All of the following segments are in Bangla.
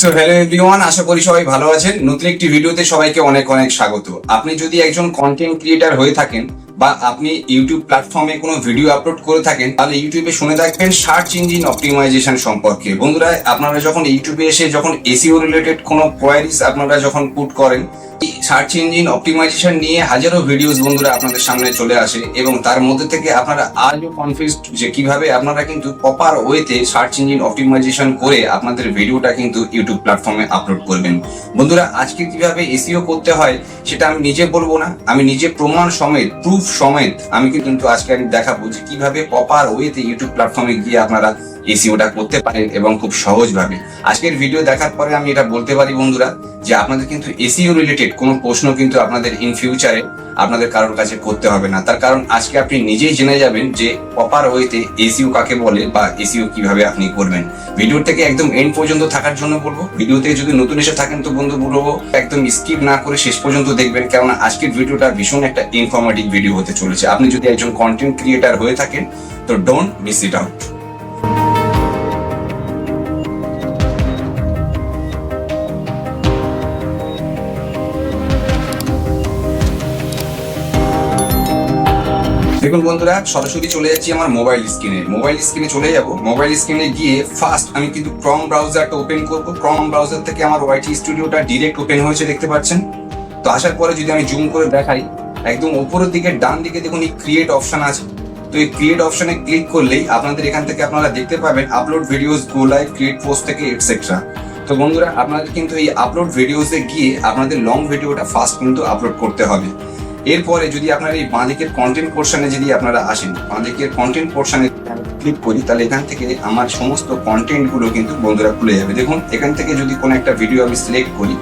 সো হ্যালো এভরিওয়ান আশা করি সবাই ভালো আছেন। নতুন একটি ভিডিওতে সবাইকে অনেক অনেক স্বাগত। আপনি যদি একজন কন্টেন্ট ক্রিয়েটার হয়ে থাকেন বা আপনি ইউটিউব প্ল্যাটফর্মে কোনো ভিডিও আপলোড করে থাকেন, তাহলে ইউটিউবে শুনে থাকবেন সার্চ ইঞ্জিন অপটিমাইজেশন সম্পর্কে। বন্ধুরা, আপনারা যখন ইউটিউবে এসে যখন এসিও রিলেটেড কোনো কোয়ারিজ আপনারা যখন পুট করেন সার্চ ইঞ্জিন অপটিমাইজেশন নিয়ে হাজারো ভিডিওস বন্ধুরা আপনাদের সামনে চলে আসে এবং তার মধ্যে থেকে আপনারা আজও কনফিউজড যে কীভাবে আপনারা কিন্তু প্রপার ওয়েতে সার্চ ইঞ্জিন অপটিমাইজেশন করে আপনাদের ভিডিওটা কিন্তু ইউটিউব প্ল্যাটফর্মে আপলোড করবেন। বন্ধুরা, আজকে কীভাবে এসিও করতে হয় সেটা আমি নিজে বলব না, আমি নিজে প্রমাণ সমেত প্রুফ সমেত আমি কিন্তু আজকে আমি দেখাবো যে কীভাবে প্রপার ওয়েতে ইউটিউব প্ল্যাটফর্মে গিয়ে আপনারা এসিওটা করতে পারেন এবং খুব সহজভাবে। আজকের ভিডিও দেখার পরে আমি এটা বলতে পারি বন্ধুরা যে আপনাদের কিন্তু এসিও রিলেটেড কোনো প্রশ্ন কিন্তু আপনাদের ইন ফিউচারে আপনাদের কারোর কাছে করতে হবে না। তার কারণ আজকে আপনি নিজেই জেনে যাবেন যে প্রপার ওয়েতে এসিও কাকে বলে বা এসিও কীভাবে আপনি করবেন। ভিডিওর থেকে একদম এন্ড পর্যন্ত থাকার জন্য বলব। ভিডিওতে যদি নতুন এসে থাকেন তো বন্ধু বলব, একদম স্কিপ না করে শেষ পর্যন্ত দেখবেন। কেননা আজকের ভিডিওটা ভীষণ একটা ইনফরমেটিভ ভিডিও হতে চলেছে। আপনি যদি একজন কন্টেন্ট ক্রিয়েটার হয়ে থাকেন, তো ডোন্ট মিস ইট আউট দেখুন বন্ধুরা, সরাসরি চলে যাচ্ছি আমার মোবাইল স্ক্রিনে মোবাইল স্ক্রিনে চলে যাব। মোবাইল স্ক্রিনে গিয়ে ফার্স্ট আমি কিন্তু ক্রম ব্রাউজারটা ওপেন করব। ক্রম ব্রাউজার থেকে আমার ওয়াইটি স্টুডিওটা ডিরেক্ট ওপেন হয়েছে, দেখতে পাচ্ছেন? তো আসার পরে যদি আমি জুম করে দেখাই, একদম উপরের দিকে, ডান দিকে দেখুন এই ক্রিয়েট অপশন আছে। তো এই ক্রিয়েট অপশনে ক্লিক করলেই আপনাদের এখান থেকে আপনারা দেখতে পাবেন upload videos go live create post থেকে এটসেট্রা তো বন্ধুরা, আপনাদের কিন্তু এই আপলোড ভিডিওসে গিয়ে আপনাদের লং ভিডিওটা ফার্স্ট কিন্তু আপলোড করতে হবে। এরপরে যদি আপনার এই বাঁদিকের কন্টেন্ট পোর্শনে যদি আপনারা আসেন, বাঁদিকের কন্টেন্ট পোর্শনে ক্লিক করি, তাহলে এখান থেকে আমার সমস্ত কন্টেন্টগুলো কিন্তু বন্ধুরা খুলে যাবে। দেখুন, এখান থেকে যদি কোনো একটা ভিডিও আমি সিলেক্ট করি,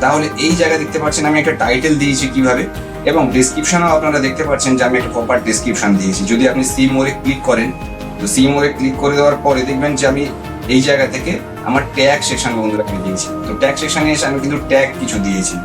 তাহলে এই জায়গায় দেখতে পাচ্ছেন আমি একটা টাইটেল দিয়েছি কীভাবে? এবং ডিসক্রিপশনও আপনারা দেখতে পাচ্ছেন যে আমি একটা প্রপার ডিসক্রিপশন দিয়েছি। যদি আপনি সি মোড়ে ক্লিক করেন, তো সি মোড়ে ক্লিক করে দেওয়ার পরে দেখবেন যে আমি এই জায়গা থেকে আমার ট্যাগ সেকশন বন্ধুরা দিয়েছি। তো ট্যাগ সেকশনে এসে আমি কিন্তু ট্যাগ কিছু দিয়েছি।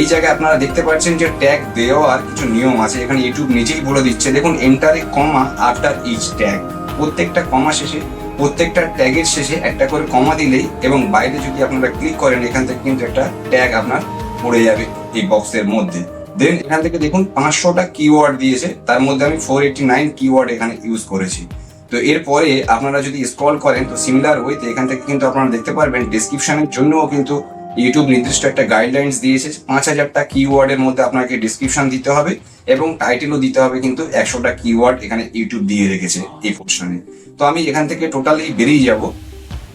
এই জায়গায় আপনারা দেখতে পাচ্ছেন যে ট্যাগ দেওয়ার কিছু নিয়ম আছে। এখানে ইউটিউব নিজেই বলে দিচ্ছে। দেখুন enter comma after each tag প্রত্যেকটা কমা শেষে, প্রত্যেকটা ট্যাগের শেষে একটা করে কমা দিলেই এবং বাইরে যদি আপনারা ক্লিক করেন, এখান থেকে কিন্তু একটা ট্যাগ আপনার পড়ে যাবে এই বক্সের মধ্যে। দেন এখান থেকে দেখুন, পাঁচশোটা কিওয়ার্ড দিয়েছে। তার মধ্যে আমি ফোর এইটি নাইন কিওয়ার্ড এখানে ইউজ করেছি। তো এরপরে আপনারা যদি স্ক্রল করেন, তো সিমিলার ওয়েতে এখান থেকে কিন্তু আপনারা দেখতে পারবেন ডিসক্রিপশনের জন্যও কিন্তু ইউটিউব নির্দিষ্ট একটা গাইডলাইন্স দিয়েছে পাঁচ হাজারটা কিওয়ার্ডের মধ্যে আপনাকে ডিসক্রিপশন দিতে হবে এবং টাইটেলও দিতে হবে কিন্তু একশোটা কিওয়ার্ড এখানে ইউটিউব দিয়ে রেখেছে এই পোর্শনে তো আমি এখান থেকে টোটালি বেরিয়ে যাব।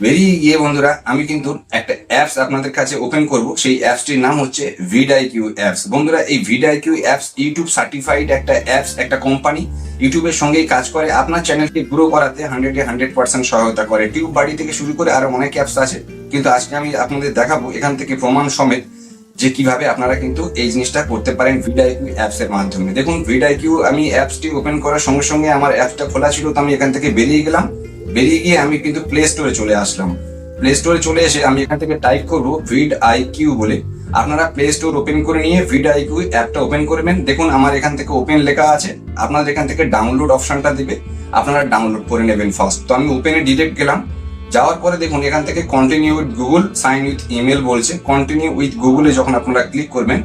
বেরিয়ে গিয়ে বন্ধুরা, আমি কিন্তু একটা অ্যাপস আপনাদের কাছে ওপেন করব। সেই অ্যাপসটির নাম হচ্ছে ভিডাই কিউ অ্যাপস বন্ধুরা, এই ভিডাই কিউ অ্যাপস ইউটিউব সার্টিফাইড একটা অ্যাপস একটা কোম্পানি ইউটিউবের সঙ্গেই কাজ করে। আপনার চ্যানেলকে গ্রো করাতে হান্ড্রেডে হান্ড্রেড পার্সেন্ট সহায়তা করে। টিউব বাড়ি থেকে শুরু করে আরও অনেক অ্যাপস আছে। কিন্তু আজকে আমি আপনাদের দেখাবো এখান থেকে প্রমাণ সমেত যে কীভাবে আপনারা কিন্তু এই জিনিসটা করতে পারেন ভিডাইকিউ অ্যাপস এর মাধ্যমে। দেখুন ভিডাইকিউ আমি অ্যাপসটি ওপেন করার সঙ্গে সঙ্গে আমার অ্যাপসটা খোলা ছিল তো আমি এখান থেকে বেরিয়ে গেলাম। বেরিয়ে গিয়ে আমি কিন্তু প্লে স্টোরে চলে আসলাম। প্লে স্টোরে চলে এসে আমি এখান থেকে টাইপ করব ভিড আই কিউ বলে। আপনারা প্লে স্টোর ওপেন করে নিয়ে ভিড আই কিউ অ্যাপটা ওপেন করবেন দেখুন, আমার এখান থেকে ওপেন লেখা আছে। আপনাদের এখান থেকে ডাউনলোড অপশনটা দিবে। আপনারা ডাউনলোড করে নেবেন ফার্স্ট তো আমি ওপেনে ডিরেক্ট গেলাম। যাওয়ার পরে দেখুন, এখান থেকে continue with Google sign with email বলছে। কন্টিনিউ উইথ গুগলে যখন আপনারা ক্লিক করবেন,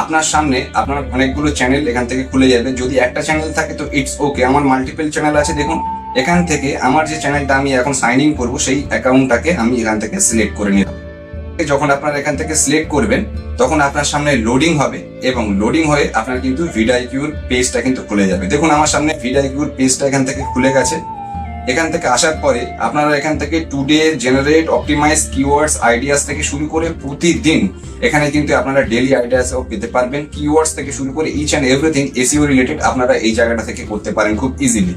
আপনার সামনে আপনার অনেকগুলো চ্যানেল এখান থেকে খুলে যাবে। যদি একটা চ্যানেল থাকে তো ইটস ওকে আমার মাল্টিপল চ্যানেল আছে দেখুন, এখান থেকে আমার যে চ্যানেলটা আমি এখন সাইন ইন করব, সেই অ্যাকাউন্টটাকে আমি এখান থেকে সিলেক্ট করে নিলাম। যখন আপনারা এখান থেকে সিলেক্ট করবেন, তখন আপনার সামনে লোডিং হবে এবং লোডিং হয়ে আপনার কিন্তু ভিডাইকিউর পেজটা কিন্তু খুলে যাবে। দেখুন, আমার সামনে ভিডাইকিউর পেজটা এখান থেকে খুলে গেছে। এখান থেকে আসার পরে আপনারা এখান থেকে today generate optimize keywords ideas থেকে শুরু করে প্রতিদিন এখানে কিন্তু আপনারা ডেলি আইডিয়াসও পেতে পারবেন। কিওয়ার্ডস থেকে শুরু করে each and everything SEO related আপনারা এই জায়গাটা থেকে করতে পারেন খুব ইজিলি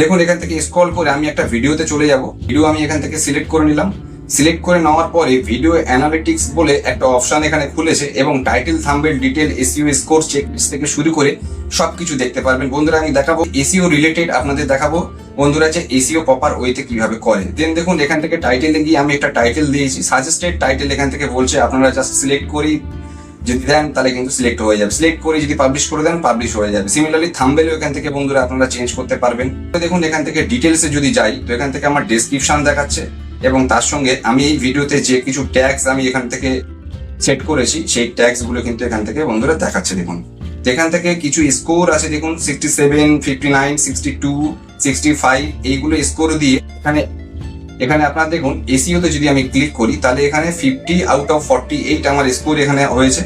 দেখুন, এখান থেকে স্ক্রল করে আমি একটা ভিডিওতে চলে যাব। ভিডিও আমি এখান থেকে সিলেক্ট করে নিলাম। সিলেক্ট করে নেওয়ার পরে ভিডিও অ্যানালিটিক্স বলে একটা অপশন এখানে খুলেছে এবং title thumbnail detail SEO score check থেকে শুরু করে সবকিছু দেখতে পারবেন। বন্ধুরা, আমি দেখাবো এসিও রিলেটেড আপনাদের দেখাবো। বন্ধুরা, যে এসিও প্রপার ওয়েতে কীভাবে করে। দেন দেখুন, এখান থেকে টাইটেলে গিয়ে আমি একটা টাইটেল দিয়েছি। সাজেস্টেড টাইটেল এখান থেকে বলছে, আপনারা জাস্ট সিলেক্ট করি। যদি দেন, তাহলে কিন্তু সিলেক্ট হয়ে যাবে। সিলেক্ট করে যদি পাবলিশ করে দেন পাবলিশ হয়ে যাবে। সিমিলারলি থাম্বেলও এখান থেকে বন্ধুরা আপনারা চেঞ্জ করতে পারবেন। দেখুন, এখান থেকে ডিটেলসে যদি যাই, তো এখান থেকে আমার ডেসক্রিপশন দেখাচ্ছে। এবং তার সঙ্গে আমি এই ভিডিওতে যে কিছু ট্যাক্স আমি এখান থেকে সেট করেছি, সেই ট্যাক্সগুলো কিন্তু এখান থেকে বন্ধুরা দেখাচ্ছে, দেখুন। এখান থেকে কিছু স্কোর আছে, দেখুন sixty seven fifty nine sixty two sixty five এইগুলো স্কোর দিয়ে এখানে এখানে আপনার দেখুন এসিওতে যদি আমি ক্লিক করি, তাহলে এখানে fifty out of forty eight আমার স্কোর এখানে হয়েছে।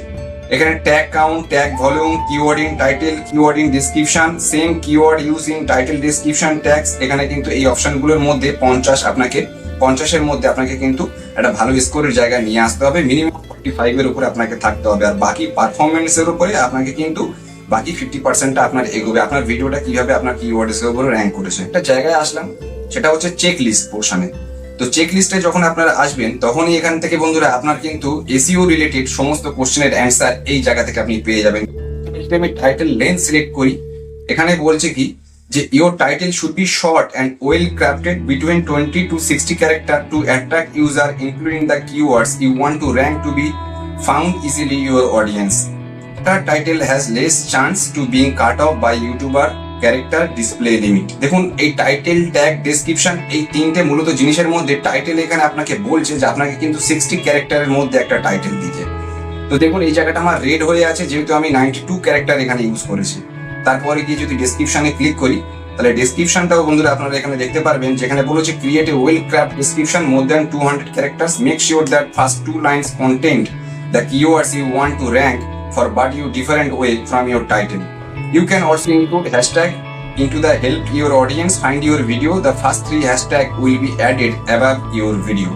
এখানে tag count tag volume keyword in title keyword in description same keyword use in title description tags এখানে কিন্তু এই অপশনগুলোর মধ্যে পঞ্চাশ আপনাকে পঞ্চাশের মধ্যে আপনাকে কিন্তু একটা ভালো স্কোরের জায়গায় নিয়ে আসতে হবে। মিনিমাম ফর্টি ফাইভের উপরে আপনাকে থাকতে হবে। আর বাকি পারফরমেন্সের উপরে আপনাকে কিন্তু বাকি ফিফটি পার্সেন্টটা আপনার এগোবে। আপনার ভিডিওটা কীভাবে আপনার কিওয়ার্ডের উপরে র্যাঙ্ক করেছে? একটা জায়গায় আসলাম, সেটা হচ্ছে চেক লিস্ট পোর্শনে তো চেক লিস্টে যখন আপনারা আসবেন, তখনই এখান থেকে বন্ধুরা আপনার কিন্তু এসিও রিলেটেড সমস্ত কোশ্চেনের অ্যান্সার এই জায়গা থেকে আপনি পেয়ে যাবেন। আমি টাইটেল লেন্থ সিলেক্ট করি। এখানে বলছে কি যে your title should be short and well crafted between twenty to sixty character to attract user including the keywords you want to rank to be found easily your audience The title has less chance to being cut off by YouTuber character display limit দেখুন, এই টাইটেল ট্যাগ ডেসক্রিপশন এই তিনটে মূলত জিনিসের মধ্যে টাইটেল এখানে আপনাকে বলছে যে আপনাকে কিন্তু সিক্সটি ক্যারেক্টারের মধ্যে একটা টাইটেল দিতে। তো দেখুন, এই জায়গাটা আমার রেড হয়ে আছে, যেহেতু আমি নাইনটি টু ক্যারেক্টার এখানে ইউজ করেছি। তারপরে গিয়ে যদি ডেসক্রিপশনে ক্লিক করি তাহলে ডেসক্রিপশনটাও বন্ধুরা আপনারা এখানে দেখতে পারবেন যেখানে বলেছে create a well craft description more than two hundred characters make sure that first two lines content the keywords you want to rank for but you different way from your title. You can also include hashtag into the help your audience find your video. The first three hashtag will be added above your video.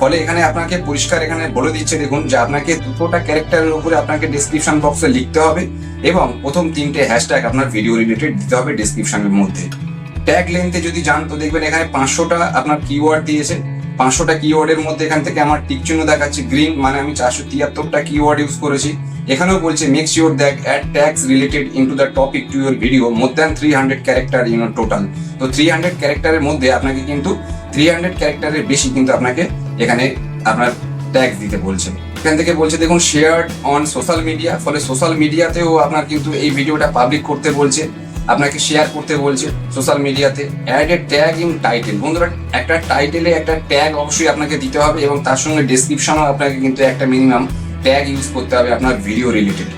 ফলে এখানে আপনাকে পরিষ্কার এখানে বলে দিচ্ছে, দেখুন, যে আপনাকে দুটোটা ক্যারেক্টারের উপরে আপনাকে ডেসক্রিপশন বক্সে লিখতে হবে এবং প্রথম তিনটে হ্যাশট্যাগ আপনার ভিডিও রিলেটেড দিতে হবে ডেসক্রিপশনের মধ্যে। ট্যাগ লেন্থে যদি যান, তো দেখবেন এখানে পাঁচশোটা আপনার কিওয়ার্ড দিয়েছে। পাঁচশোটা কিওয়ার্ডের মধ্যে এখান থেকে আমার টিক চিহ্ন দেখাচ্ছে। গ্রিন মানে আমি চারশো তিয়াত্তরটা কিওয়ার্ড ইউজ করেছি। এখানেও বলছে make sure that add tags related into the topic to your video more than three hundred character in total তো থ্রি হান্ড্রেড ক্যারেক্টারের মধ্যে আপনাকে কিন্তু থ্রি হান্ড্রেড ক্যারেক্টারের বেশি কিন্তু আপনাকে এখানে আপনার ট্যাগ দিতে বলছে। এখান থেকে বলছে, দেখুন শেয়ার অন সোশ্যাল মিডিয়া ফলে সোশ্যাল মিডিয়াতেও আপনার কিন্তু এই ভিডিওটা পাবলিক করতে বলছে, আপনাকে শেয়ার করতে বলছে সোশ্যাল মিডিয়াতে add a tag in title বন্ধুরা, একটা টাইটেলে একটা ট্যাগ অবশ্যই আপনাকে দিতে হবে এবং তার সঙ্গে ডেসক্রিপশনও আপনাকে কিন্তু একটা মিনিমাম ট্যাগ ইউজ করতে হবে আপনার ভিডিও রিলেটেড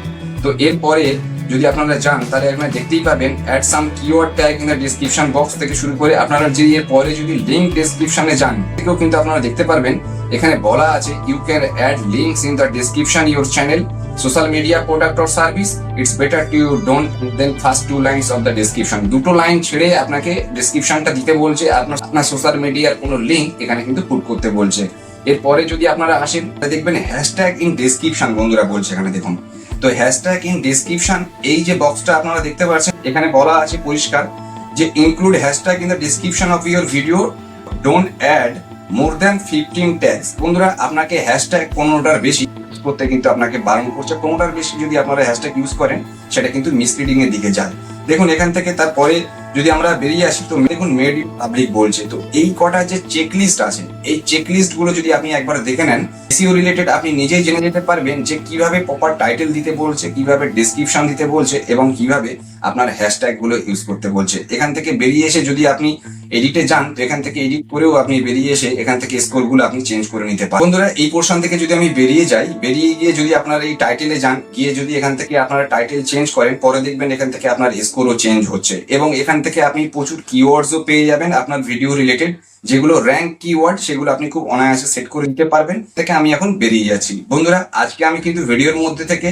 তো এরপরে যদি আপনারা যান, তাহলে আপনারা দেখতেই পাবেন add some keyword tag in the description box থেকে শুরু করে আপনারা যে এর পরে যদি লিঙ্ক ডেসক্রিপশনে যান থেকেও কিন্তু আপনারা দেখতে পারবেন। এখানে বলা আছে you can add links in the description your channel social media product or service it's better to you don't then first two lines of the description দুটো লাইন ছেড়ে আপনাকে ডিসক্রিপশনটা দিতে বলছে, আপনার আপনার সোশ্যাল মিডিয়ার কোনো লিঙ্ক এখানে কিন্তু পুট করতে বলছে। এরপরে যদি আপনারা আসেন দেখবেন হ্যাশট্যাগ ইন ডেসক্রিপশন বন্ধুরা বলছে এখানে দেখুন। তো হ্যাশট্যাগ ইন ডেসক্রিপশন এই যে বক্সটা আপনারা দেখতে পাচ্ছেন, এখানে বলা আছে পরিষ্কার যে include hashtag in the description of your video don't add more than fifteen tags বন্ধুরা, আপনাকে হ্যাশট্যাগ পনেরোটার বেশি করতে কিন্তু আপনাকে বারণ করছে। পনেরোটার বেশি যদি আপনারা হ্যাশট্যাগ ইউজ করেন, সেটা কিন্তু মিসলিডিং এর দিকে যায়। দেখুন, এখান থেকে তারপরে যদি আমরা বেরিয়ে আসি, তো দেখুন মেড পাবলিক বলছে। তো এই কটা যে চেক লিস্ট আছে এই চেক লিস্টগুলো যদি আপনি একবার দেখে নেন এসিও রিলেটেড আপনি নিজেই জেনে যেতে পারবেন যে কীভাবে প্রপার টাইটেল দিতে বলছে, কীভাবে ডেসক্রিপশন দিতে বলছে এবং কীভাবে আপনার হ্যাশট্যাগগুলো ইউজ করতে বলছে। এখান থেকে বেরিয়ে এসে যদি আপনি এডিটে যান, তো এখান থেকে এডিট করেও আপনি বেরিয়ে এসে এখান থেকে স্কোরগুলো আপনি চেঞ্জ করে নিতে পারেন। বন্ধুরা, এই পোর্শন থেকে যদি আমি বেরিয়ে যাই, বেরিয়ে গিয়ে যদি আপনার এই টাইটেলে যান, গিয়ে যদি এখান থেকে আপনারা টাইটেল চেঞ্জ করেন, পরে দেখবেন এখান থেকে আপনার স্কোরও চেঞ্জ হচ্ছে এবং এখান থেকে আপনি প্রচুর কিওয়ার্ডসও পেয়ে যাবেন আপনার ভিডিও রিলেটেড যেগুলো র্যাঙ্ক কিওয়ার্ড সেগুলো আপনি খুব অনায়াসে সেট করে নিতে পারবেন থেকে আমি এখন বেরিয়ে যাচ্ছি। বন্ধুরা, আজকে আমি কিন্তু ভিডিওর মধ্যে থেকে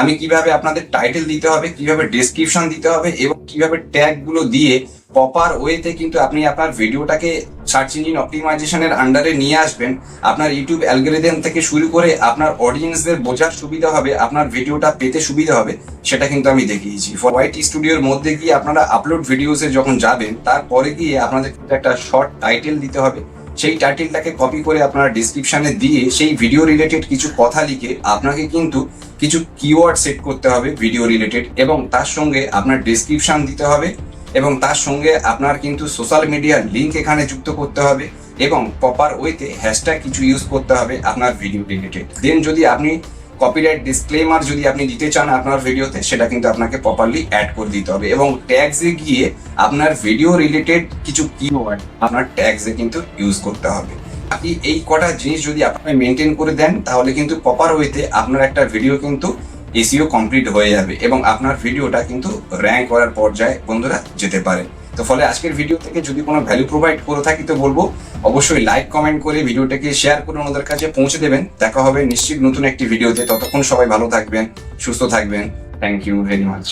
আমি কীভাবে আপনাদের টাইটেল দিতে হবে, কীভাবে ডেসক্রিপশন দিতে হবে এবং কীভাবে ট্যাগগুলো দিয়ে প্রপার ওয়েতে কিন্তু আপনি আপনার ভিডিওটাকে সার্চ ইঞ্জিন অপটিমাইজেশনের আন্ডারে নিয়ে আসবেন। আপনার ইউটিউব অ্যালগোরিদম থেকে শুরু করে আপনার অডিয়েন্সদের বোঝার সুবিধা হবে, আপনার ভিডিওটা পেতে সুবিধা হবে, সেটা কিন্তু আমি দেখিয়েছি। হোয়াইট স্টুডিওর মধ্যে গিয়ে আপনারা আপলোড ভিডিওসে যখন যাবেন, তারপরে গিয়ে আপনাদের একটা শর্ট টাইটেল দিতে হবে। সেই টাইটেলটাকে কপি করে আপনারা ডিসক্রিপশনে দিয়ে সেই ভিডিও রিলেটেড কিছু কথা লিখে আপনাকে কিন্তু কিছু কিওয়ার্ড সেট করতে হবে ভিডিও রিলেটেড এবং তার সঙ্গে আপনার ডিসক্রিপশন দিতে হবে। এবং তার সঙ্গে আপনার কিন্তু সোশ্যাল মিডিয়ার লিঙ্ক এখানে যুক্ত করতে হবে এবং প্রপার ওয়েতে হ্যাশট্যাগ কিছু ইউজ করতে হবে আপনার ভিডিও রিলেটেড দেন যদি আপনি কপিরাইট ডিসক্লেমার যদি আপনি দিতে চান আপনার ভিডিওতে সেটা কিন্তু আপনাকে প্রপারলি অ্যাড করে দিতে হবে এবং ট্যাগসে গিয়ে আপনার ভিডিও রিলেটেড কিছু কিওয়ার্ড আপনার ট্যাগসে কিন্তু ইউজ করতে হবে। আপনি এই কটা জিনিস যদি আপনি মেনটেন করে দেন, তাহলে কিন্তু প্রপার ওয়েতে আপনার একটা ভিডিও কিন্তু এসিও কমপ্লিট হয়ে যাবে এবং আপনার ভিডিওটা কিন্তু র্যাঙ্ক করার পর্যায়ে বন্ধুরা যেতে পারে। তো ফলে আজকের ভিডিও থেকে যদি কোনো ভ্যালু প্রোভাইড করে থাকি তো বলব, অবশ্যই লাইক কমেন্ট করে ভিডিওটাকে শেয়ার করে ওনাদের কাছে পৌঁছে দেবেন। দেখা হবে নিশ্চিত নতুন একটি ভিডিওতে ততক্ষণ সবাই ভালো থাকবেন, সুস্থ থাকবেন। Thank you very much